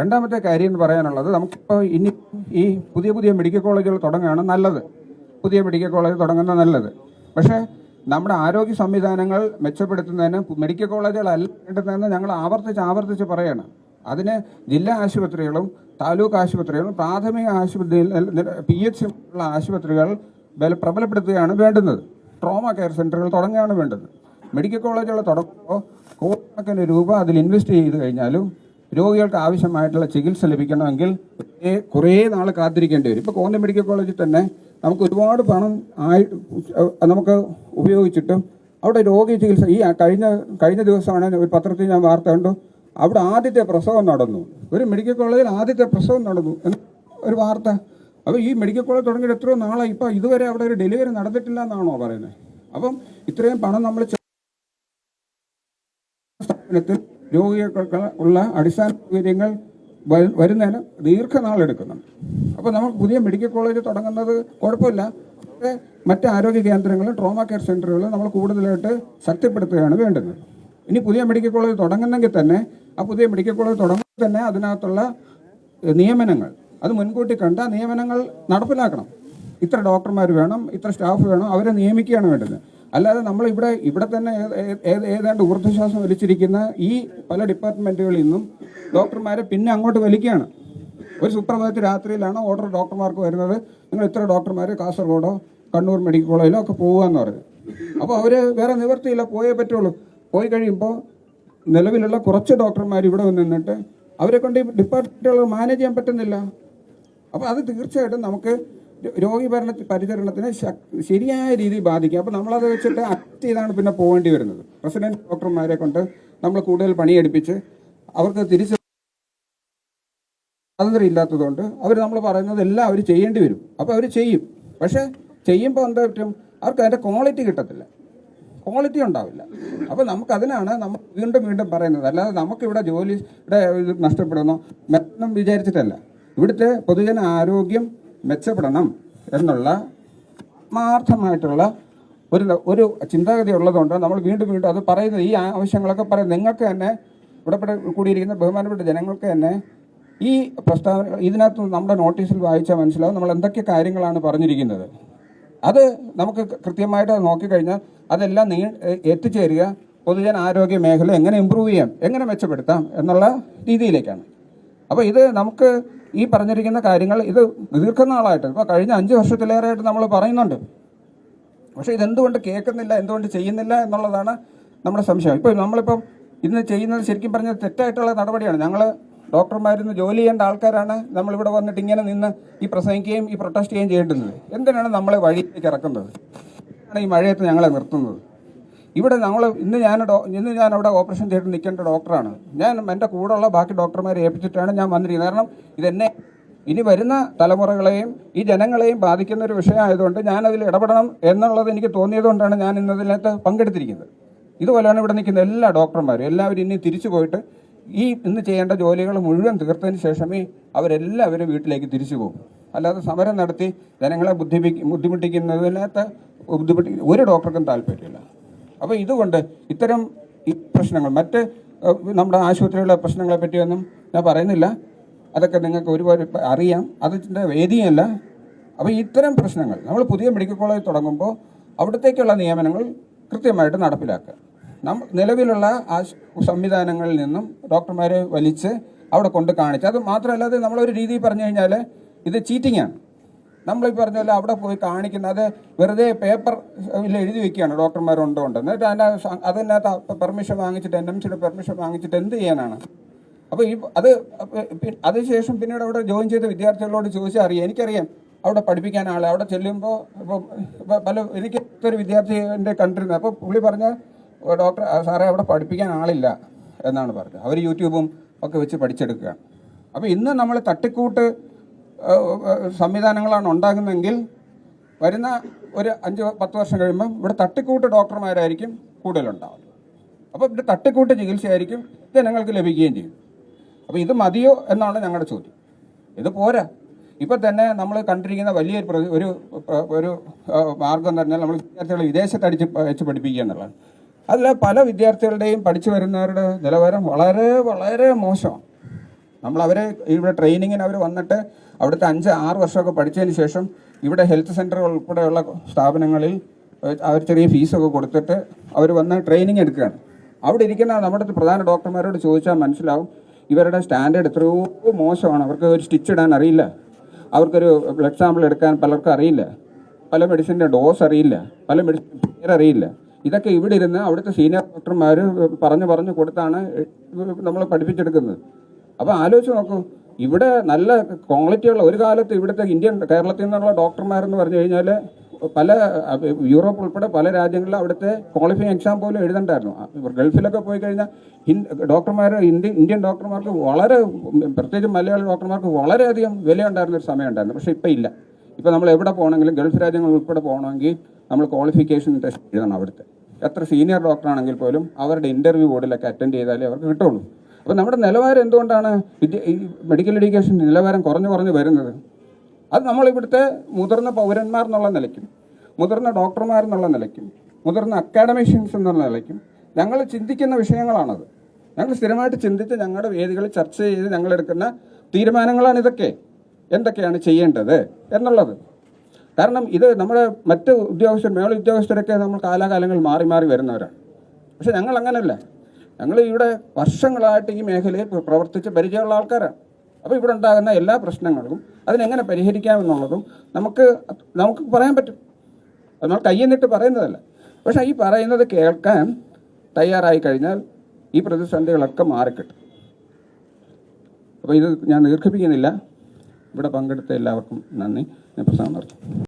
രണ്ടാമത്തെ കാര്യം എന്ന് പറയാനുള്ളത് നമുക്കിപ്പോൾ ഇനി ഈ പുതിയ പുതിയ മെഡിക്കൽ കോളേജുകൾ തുടങ്ങുകയാണ് നല്ലത്. പുതിയ മെഡിക്കൽ കോളേജ് തുടങ്ങുന്നത് നല്ലത്. പക്ഷേ നമ്മുടെ ആരോഗ്യ സംവിധാനങ്ങൾ മെച്ചപ്പെടുത്തുന്നതിന് മെഡിക്കൽ കോളേജുകളല്ല വേണ്ടതെന്ന് ഞങ്ങൾ ആവർത്തിച്ച് ആവർത്തിച്ച് പറയണം. അതിന് ജില്ലാ ആശുപത്രികളും താലൂക്ക് ആശുപത്രികളും പ്രാഥമിക ആശുപത്രി പി എച്ച് ഉള്ള ആശുപത്രികൾ ബല പ്രബലപ്പെടുത്തുകയാണ് വേണ്ടുന്നത്. ട്രോമ കെയർ സെന്ററുകൾ തുടങ്ങുകയാണ് വേണ്ടത് മെഡിക്കൽ കോളേജുകൾ തുടങ്ങുമ്പോൾ കോടിക്കണക്കിന് രൂപ അതിൽ ഇൻവെസ്റ്റ് ചെയ്ത് കഴിഞ്ഞാലും രോഗികൾക്ക് ആവശ്യമായിട്ടുള്ള ചികിത്സ ലഭിക്കണമെങ്കിൽ കുറേ- നാൾ കാത്തിരിക്കേണ്ടി വരും. ഇപ്പോൾ കോന്നി മെഡിക്കൽ കോളേജിൽ തന്നെ നമുക്ക് ഒരുപാട് പണം ആയി നമുക്ക് ഉപയോഗിച്ചിട്ടും അവിടെ രോഗി ചികിത്സ ഈ കഴിഞ്ഞ കഴിഞ്ഞ ദിവസമാണ് ഒരു പത്രത്തിൽ ഞാൻ വാർത്ത കണ്ടു. അവിടെ ആദ്യത്തെ പ്രസവം നടന്നു. ഒരു മെഡിക്കൽ കോളേജിൽ ആദ്യത്തെ പ്രസവം നടന്നു എന്ന് ഒരു വാർത്ത. അപ്പോൾ ഈ മെഡിക്കൽ കോളേജ് തുടങ്ങിയിട്ട് എത്രയോ നാളായി. ഇപ്പോൾ ഇതുവരെ അവിടെ ഒരു ഡെലിവറി നടന്നിട്ടില്ല എന്നാണോ പറയുന്നത്? അപ്പം ഇത്രയും പണം നമ്മൾ രോഗികൾക്ക് ഉള്ള അടിസ്ഥാന സൗകര്യങ്ങൾ വരുന്നതിന് ദീർഘനാൾ എടുക്കുന്നുണ്ട്. അപ്പോൾ നമ്മൾ പുതിയ മെഡിക്കൽ കോളേജ് തുടങ്ങുന്നത് കുഴപ്പമില്ല. പക്ഷേ മറ്റ് ആരോഗ്യ കേന്ദ്രങ്ങളും ട്രോമ കെയർ സെന്ററുകളും നമ്മൾ കൂടുതലായിട്ട് ശക്തിപ്പെടുത്തുകയാണ് വേണ്ടത്. ഇനി പുതിയ മെഡിക്കൽ കോളേജ് തുടങ്ങുന്നെങ്കിൽ തന്നെ ആ പുതിയ മെഡിക്കൽ കോളേജ് തുടങ്ങുമ്പോൾ തന്നെ അതിനകത്തുള്ള നിയമനങ്ങൾ അത് മുൻകൂട്ടി കണ്ട നിയമനങ്ങൾ നടപ്പിലാക്കണം. ഇത്ര ഡോക്ടർമാർ വേണം ഇത്ര സ്റ്റാഫ് വേണം അവരെ നിയമിക്കുകയാണ് വേണ്ടത്. അല്ലാതെ നമ്മൾ ഇവിടെ ഇവിടെ തന്നെ ഏതാണ്ട് ഊർജശ്വാസം വലിച്ചിരിക്കുന്ന ഈ പല ഡിപ്പാർട്ട്മെന്റുകളിൽ നിന്നും ഡോക്ടർമാരെ പിന്നെ അങ്ങോട്ട് വലിക്കുകയാണ്. ഒരു സുപ്രഭാതത്തിൽ രാത്രിയിലാണ് ഓർഡർ ഡോക്ടർമാർക്ക് വരുന്നത്. നിങ്ങൾ ഇത്ര ഡോക്ടർമാർ കാസർഗോഡോ കണ്ണൂർ മെഡിക്കൽ കോളേജിലോ ഒക്കെ പോകുകയെന്ന് പറഞ്ഞു അപ്പോൾ അവർ വേറെ നിവർത്തിയില്ല പോയേ പറ്റുള്ളൂ. പോയി കഴിയുമ്പോൾ നിലവിലുള്ള കുറച്ച് ഡോക്ടർമാർ ഇവിടെ വന്ന് നിന്നിട്ട് അവരെ കൊണ്ട് ഈ ഡിപ്പാർട്ട്മെന്റുകൾ മാനേജ് ചെയ്യാൻ പറ്റുന്നില്ല. അപ്പോൾ അത് തീർച്ചയായിട്ടും നമുക്ക് രോഗി ഭരണ പരിചരണത്തിന് ശരിയായ രീതിയിൽ ബാധിക്കും. അപ്പോൾ നമ്മളത് വെച്ചിട്ട് അക്ട് ചെയ്താണ് പിന്നെ പോകേണ്ടി വരുന്നത്. പ്രസിഡന്റ് ഡോക്ടർമാരെ കൊണ്ട് നമ്മൾ കൂടുതൽ പണിയെടുപ്പിച്ച് അവർക്ക് തിരിച്ച് സ്വാതന്ത്ര്യം ഇല്ലാത്തതുകൊണ്ട് അവർ നമ്മൾ പറയുന്നത് എല്ലാം അവർ ചെയ്യേണ്ടി വരും. അപ്പോൾ അവർ ചെയ്യും. പക്ഷേ ചെയ്യുമ്പോൾ എന്താ പറ്റും? അവർക്ക് അതിന്റെ ക്വാളിറ്റി കിട്ടത്തില്ല. ക്വാളിറ്റി ഉണ്ടാവില്ല. അപ്പോൾ നമുക്ക് അതിനാണ് നമ്മൾ വീണ്ടും വീണ്ടും പറയുന്നത്. അല്ലാതെ നമുക്കിവിടെ ജോലിയുടെ ഇത് നഷ്ടപ്പെടുന്നു. എന്നും വിചാരിച്ചിട്ടല്ല. ഇവിടുത്തെ പൊതുജന ആരോഗ്യം മെച്ചപ്പെടണം എന്നുള്ള ആത്മാർത്ഥമായിട്ടുള്ള ഒരു ഒരു ചിന്താഗതി ഉള്ളതുകൊണ്ട് നമ്മൾ വീണ്ടും വീണ്ടും അത് പറയുന്നത് ഈ ആവശ്യങ്ങളൊക്കെ പറയുന്നത് നിങ്ങൾക്ക് തന്നെ ഇവിടെ കൂടിയിരിക്കുന്ന ബഹുമാനപ്പെട്ട ജനങ്ങൾക്ക് തന്നെ ഈ പ്രസ്താവന ഇതിനകത്ത് നമ്മുടെ നോട്ടീസിൽ വായിച്ചാൽ മനസ്സിലാവും നമ്മൾ എന്തൊക്കെ കാര്യങ്ങളാണ് പറഞ്ഞിരിക്കുന്നത്. അത് നമുക്ക് കൃത്യമായിട്ട് നോക്കിക്കഴിഞ്ഞാൽ അതെല്ലാം നീ എത്തിച്ചേരുക പൊതുജന ആരോഗ്യ മേഖല എങ്ങനെ ഇമ്പ്രൂവ് ചെയ്യാം എങ്ങനെ മെച്ചപ്പെടുത്താം എന്നുള്ള രീതിയിലേക്കാണ്. അപ്പോൾ ഇത് നമുക്ക് ഈ പറഞ്ഞിരിക്കുന്ന കാര്യങ്ങൾ ഇത് ദീർഘനാളായിട്ട് ഇപ്പോൾ കഴിഞ്ഞ അഞ്ച് വർഷത്തിലേറെയായിട്ട് നമ്മൾ പറയുന്നുണ്ട്. പക്ഷേ ഇതെന്തുകൊണ്ട് കേൾക്കുന്നില്ല എന്തുകൊണ്ട് ചെയ്യുന്നില്ല എന്നുള്ളതാണ് നമ്മുടെ സംശയം. ഇപ്പോൾ നമ്മളിപ്പം ഇന്ന് ചെയ്യുന്നത് ശരിക്കും പറഞ്ഞാൽ തെറ്റായിട്ടുള്ള നടപടിയാണ്. ഞങ്ങൾ ഡോക്ടർമാരിന്ന് ജോലി ചെയ്യേണ്ട ആൾക്കാരാണ് നമ്മളിവിടെ വന്നിട്ട് ഇങ്ങനെ നിന്ന് ഈ പ്രസംഗിക്കുകയും ഈ പ്രൊട്ടസ്റ്റ് ചെയ്യുകയും ചെയ്യേണ്ടുന്നത് എന്തിനാണ് നമ്മളെ വഴിയിലേക്ക് ഇറക്കുന്നത്? ഈ മഴയത്ത് ഞങ്ങളെ നിർത്തുന്നത്? ഇവിടെ ഞങ്ങൾ ഇന്ന് ഞാൻ ഇന്ന് ഞാൻ അവിടെ ഓപ്പറേഷൻ ചെയ്തിട്ട് നിൽക്കേണ്ട ഡോക്ടറാണ്. ഞാൻ എന്റെ കൂടെയുള്ള ബാക്കി ഡോക്ടർമാരെ ഏൽപ്പിച്ചിട്ടാണ് ഞാൻ വന്നിരിക്കുന്നത്. കാരണം ഇതെന്നെ ഇനി വരുന്ന തലമുറകളെയും ഈ ജനങ്ങളെയും ബാധിക്കുന്ന ഒരു വിഷയമായതുകൊണ്ട് ഞാൻ അതിൽ ഇടപെടണം എന്നുള്ളത് എനിക്ക് തോന്നിയതുകൊണ്ടാണ് ഞാൻ ഇന്നതിനകത്ത് പങ്കെടുത്തിരിക്കുന്നത്. ഇതുപോലെയാണ് ഇവിടെ നിൽക്കുന്ന എല്ലാ ഡോക്ടർമാരും. എല്ലാവരും ഇനി തിരിച്ചു പോയിട്ട് ഈ ഇന്ന് ചെയ്യേണ്ട ജോലികൾ മുഴുവൻ തീർത്തതിന് ശേഷമേ അവരെല്ലാവരും വീട്ടിലേക്ക് തിരിച്ചു പോകും. അല്ലാതെ സമരം നടത്തി ജനങ്ങളെ ബുദ്ധിമി ബുദ്ധിമുട്ടിക്കുന്നതിനകത്ത് ബുദ്ധിമുട്ടി ഒരു ഡോക്ടർക്കും താല്പര്യമില്ല. അപ്പോൾ ഇതുകൊണ്ട് ഇത്തരം ഈ പ്രശ്നങ്ങൾ മറ്റ് നമ്മുടെ ആശുപത്രിയിലെ പ്രശ്നങ്ങളെ പറ്റിയൊന്നും ഞാൻ പറയുന്നില്ല. അതൊക്കെ നിങ്ങൾക്ക് ഒരുപാട് അറിയാം. അതിന്റെ വേദിയല്ല. അപ്പോൾ ഇത്തരം പ്രശ്നങ്ങൾ നമ്മൾ പുതിയ മെഡിക്കൽ കോളേജ് തുടങ്ങുമ്പോൾ അവിടത്തേക്കുള്ള നിയമനങ്ങൾ കൃത്യമായിട്ട് നടപ്പിലാക്കുക. നമ്മ നിലവിലുള്ള ആ സംവിധാനങ്ങളിൽ നിന്നും ഡോക്ടർമാരെ വലിച്ച് അവിടെ കൊണ്ട് കാണിച്ച് അത് മാത്രമല്ലാതെ നമ്മളൊരു രീതിയിൽ പറഞ്ഞു കഴിഞ്ഞാൽ ഇത് ചീറ്റിംഗ് ആണ് നമ്മൾ ഈ പറഞ്ഞ പോലെ അവിടെ പോയി കാണിക്കുന്നത് വെറുതെ പേപ്പർ എഴുതി വെക്കുകയാണ് ഡോക്ടർമാരുണ്ടോ ഉണ്ട് എന്നിട്ട് അതിന്റെ അതിനകത്ത് പെർമിഷൻ വാങ്ങിച്ചിട്ട് എൻ എം സിയുടെ പെർമിഷൻ വാങ്ങിച്ചിട്ട് എന്ത് ചെയ്യാനാണ്? അപ്പോൾ ഈ അത് അതിനുശേഷം പിന്നീട് അവിടെ ജോയിൻ ചെയ്ത വിദ്യാർത്ഥികളോട് ചോദിച്ചാൽ അറിയാം. എനിക്കറിയാം അവിടെ പഠിപ്പിക്കാൻ ആളെ അവിടെ ചെല്ലുമ്പോൾ ഇപ്പോൾ പല എനിക്ക് ഒരു വിദ്യാർത്ഥി എന്റെ കണ്ടിരുന്നത് അപ്പോൾ പുള്ളി പറഞ്ഞ ഡോക്ടർ സാറേ അവിടെ പഠിപ്പിക്കാൻ ആളില്ല എന്നാണ് പറഞ്ഞത്. അവർ യൂട്യൂബും ഒക്കെ വെച്ച് പഠിച്ചെടുക്കുകയാണ്. അപ്പോൾ ഇന്ന് നമ്മൾ തട്ടിക്കൂട്ട് സംവിധാനങ്ങളാണ് ഉണ്ടാകുന്നതെങ്കിൽ വരുന്ന ഒരു അഞ്ച് പത്ത് വർഷം കഴിയുമ്പോൾ ഇവിടെ തട്ടിക്കൂട്ട് ഡോക്ടർമാരായിരിക്കും കൂടുതലുണ്ടാവുക അപ്പോൾ ഇവിടെ തട്ടിക്കൂട്ട് ചികിത്സയായിരിക്കും ജനങ്ങൾക്ക് ലഭിക്കുകയും ചെയ്യും. അപ്പോൾ ഇത് മതിയോ എന്നാണ് ഞങ്ങളുടെ ചോദ്യം. ഇത് പോരാ. ഇപ്പം തന്നെ നമ്മൾ കണ്ടിരിക്കുന്ന വലിയൊരു ഒരു ഒരു മാർഗം പറഞ്ഞാൽ നമ്മൾ വിദ്യാർത്ഥികളെ വിദേശത്ത് അടിച്ച് വെച്ച് പഠിപ്പിക്കുക എന്നുള്ളതാണ് അതിൽ പല വിദ്യാർത്ഥികളുടെയും പഠിച്ചു വരുന്നവരുടെ നിലവാരം വളരെ വളരെ മോശമാണ്. നമ്മൾ അവരെ ഇവിടെ ട്രെയിനിങ്ങിന് അവർ വന്നിട്ട് അവിടുത്തെ അഞ്ച് ആറ് വർഷമൊക്കെ പഠിച്ചതിന് ശേഷം ഇവിടെ ഹെൽത്ത് സെന്റർ ഉൾപ്പെടെയുള്ള സ്ഥാപനങ്ങളിൽ അവർ ചെറിയ ഫീസൊക്കെ കൊടുത്തിട്ട് അവർ വന്ന് ട്രെയിനിങ് എടുക്കുകയാണ്. അവിടെ ഇരിക്കുന്ന നമ്മുടെ പ്രധാന ഡോക്ടർമാരോട് ചോദിച്ചാൽ മനസ്സിലാവും ഇവരുടെ സ്റ്റാൻഡേർഡ് എത്രയോ മോശമാണ്. അവർക്ക് ഒരു സ്റ്റിച്ച് ഇടാൻ അറിയില്ല. അവർക്കൊരു ബ്ലഡ് സാമ്പിൾ എടുക്കാൻ പലർക്കും അറിയില്ല. പല മെഡിസിന്റെ ഡോസ് അറിയില്ല. പല മെഡിസിൻ പേരറിയില്ല ഇതൊക്കെ ഇവിടെ ഇരുന്ന് അവിടുത്തെ സീനിയർ ഡോക്ടർമാർ പറഞ്ഞു പറഞ്ഞു കൊടുത്താണ് നമ്മൾ പഠിപ്പിച്ചെടുക്കുന്നത്. അപ്പോൾ ആലോചിച്ച് നോക്കൂ. ഇവിടെ നല്ല ക്വാളിറ്റിയുള്ള ഒരു കാലത്ത് ഇവിടുത്തെ ഇന്ത്യൻ കേരളത്തിൽ നിന്നുള്ള ഡോക്ടർമാരെന്ന് പറഞ്ഞു കഴിഞ്ഞാൽ പല യൂറോപ്പ് ഉൾപ്പെടെ പല രാജ്യങ്ങളിലും അവിടുത്തെ ക്വാളിഫൈ എക്സാം പോലും എഴുതണ്ടായിരുന്നു. ഗൾഫിലൊക്കെ പോയി കഴിഞ്ഞാൽ ഡോക്ടർമാർ ഇന്ത്യ ഇന്ത്യൻ ഡോക്ടർമാർക്ക് വളരെ പ്രത്യേകിച്ച് മലയാളി ഡോക്ടർമാർക്ക് വളരെയധികം വിലയുണ്ടായിരുന്ന ഒരു സമയം ഉണ്ടായിരുന്നു പക്ഷേ ഇപ്പം ഇല്ല. ഇപ്പം നമ്മൾ എവിടെ പോകണമെങ്കിലും ഗൾഫ് രാജ്യങ്ങൾ ഉൾപ്പെടെ പോകണമെങ്കിൽ നമ്മൾ ക്വാളിഫിക്കേഷൻ ടെസ്റ്റ് എഴുതണം അവിടുത്തെ. എത്ര സീനിയർ ഡോക്ടറാണെങ്കിൽ പോലും അവരുടെ ഇന്റർവ്യൂ ബോർഡിലൊക്കെ അറ്റൻഡ് ചെയ്താലേ അവർക്ക് കിട്ടുള്ളൂ. അപ്പോൾ നമ്മുടെ നിലവാരം എന്തുകൊണ്ടാണ് വിദ്യ ഈ മെഡിക്കൽ എഡ്യൂക്കേഷൻ നിലവാരം കുറഞ്ഞു കുറഞ്ഞു വരുന്നത്? അത് നമ്മളിവിടുത്തെ മുതിർന്ന പൗരന്മാർ എന്നുള്ള നിലയ്ക്കും മുതിർന്ന ഡോക്ടർമാർ എന്നുള്ള നിലയ്ക്കും മുതിർന്ന അക്കാഡമിഷ്യൻസ് എന്നുള്ള നിലയ്ക്കും ഞങ്ങൾ ചിന്തിക്കുന്ന വിഷയങ്ങളാണത്. ഞങ്ങൾ സ്ഥിരമായിട്ട് ചിന്തിച്ച് ഞങ്ങളുടെ വേദികളിൽ ചർച്ച ചെയ്ത് ഞങ്ങളെടുക്കുന്ന തീരുമാനങ്ങളാണ് ഇതൊക്കെ. എന്തൊക്കെയാണ് ചെയ്യേണ്ടത് എന്നുള്ളത്. കാരണം ഇത് നമ്മുടെ മറ്റ് ഉദ്യോഗസ്ഥർ മേള ഉദ്യോഗസ്ഥരൊക്കെ നമ്മൾ കാലാകാലങ്ങൾ മാറി മാറി വരുന്നവരാണ്. പക്ഷെ ഞങ്ങൾ അങ്ങനെയല്ല ഞങ്ങൾ ഇവിടെ വർഷങ്ങളായിട്ട് ഈ മേഖലയിൽ പ്ര- പ്രവർത്തിച്ച് പരിചയമുള്ള ആൾക്കാരാണ്. അപ്പോൾ ഇവിടെ ഉണ്ടാകുന്ന എല്ലാ പ്രശ്നങ്ങളും അതിനെങ്ങനെ പരിഹരിക്കാമെന്നുള്ളതും നമുക്ക് നമുക്ക് പറയാൻ പറ്റും. അത് നമ്മൾ കയ്യെന്നിട്ട് പറയുന്നതല്ല. പക്ഷേ ഈ പറയുന്നത് കേൾക്കാൻ തയ്യാറായി കഴിഞ്ഞാൽ ഈ പ്രതിസന്ധികളൊക്കെ മാറിക്കിട്ടും. അപ്പോൾ ഇത് ഞാൻ ദീർഘിപ്പിക്കുന്നില്ല. ഇവിടെ പങ്കെടുത്ത എല്ലാവർക്കും നന്ദി. ഞാൻ പ്രസംഗം നടത്തും